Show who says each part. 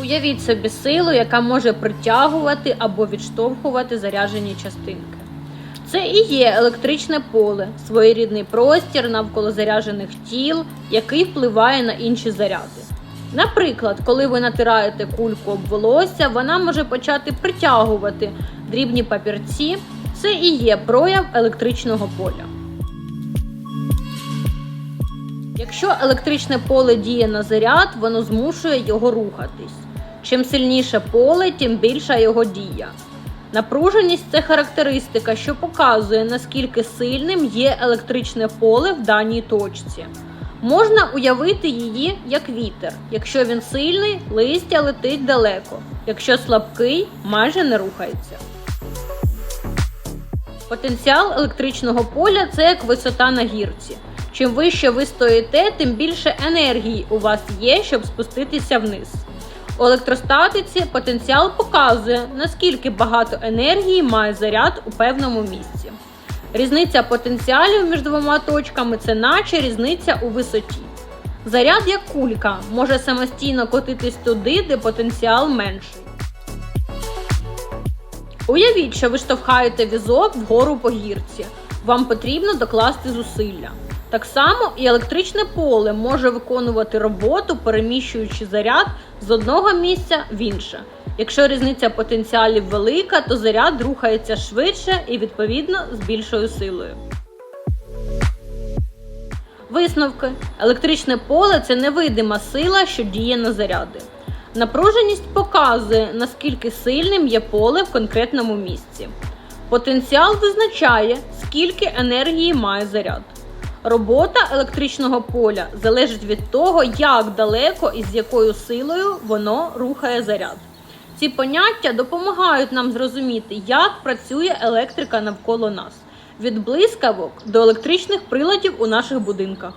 Speaker 1: Уявіть собі силу, яка може притягувати або відштовхувати заряджені частинки. Це і є електричне поле, своєрідний простір навколо заряджених тіл, який впливає на інші заряди. Наприклад, коли ви натираєте кульку об волосся, вона може почати притягувати дрібні папірці. Це і є прояв електричного поля. Якщо електричне поле діє на заряд, воно змушує його рухатись. Чим сильніше поле, тим більша його дія. Напруженість це характеристика, що показує, наскільки сильним є електричне поле в даній точці. Можна уявити її як вітер. Якщо він сильний, листя летить далеко. Якщо слабкий, майже не рухається. Потенціал електричного поля це як висота на гірці. Чим вище ви стоїте, тим більше енергії у вас є, щоб спуститися вниз. У електростатиці потенціал показує, наскільки багато енергії має заряд у певному місці. Різниця потенціалів між двома точками це наче різниця у висоті. Заряд як кулька може самостійно котитись туди, де потенціал менший. Уявіть, що ви штовхаєте візок вгору по гірці. Вам потрібно докласти зусилля. Так само і електричне поле може виконувати роботу, переміщуючи заряд з одного місця в інше. Якщо різниця потенціалів велика, то заряд рухається швидше і відповідно з більшою силою. Висновки: електричне поле це невидима сила, що діє на заряди. Напруженість показує, наскільки сильним є поле в конкретному місці. Потенціал визначає, скільки енергії має заряд. Робота електричного поля залежить від того, як далеко і з якою силою воно рухає заряд. Ці поняття допомагають нам зрозуміти, як працює електрика навколо нас від блискавок до електричних приладів у наших будинках.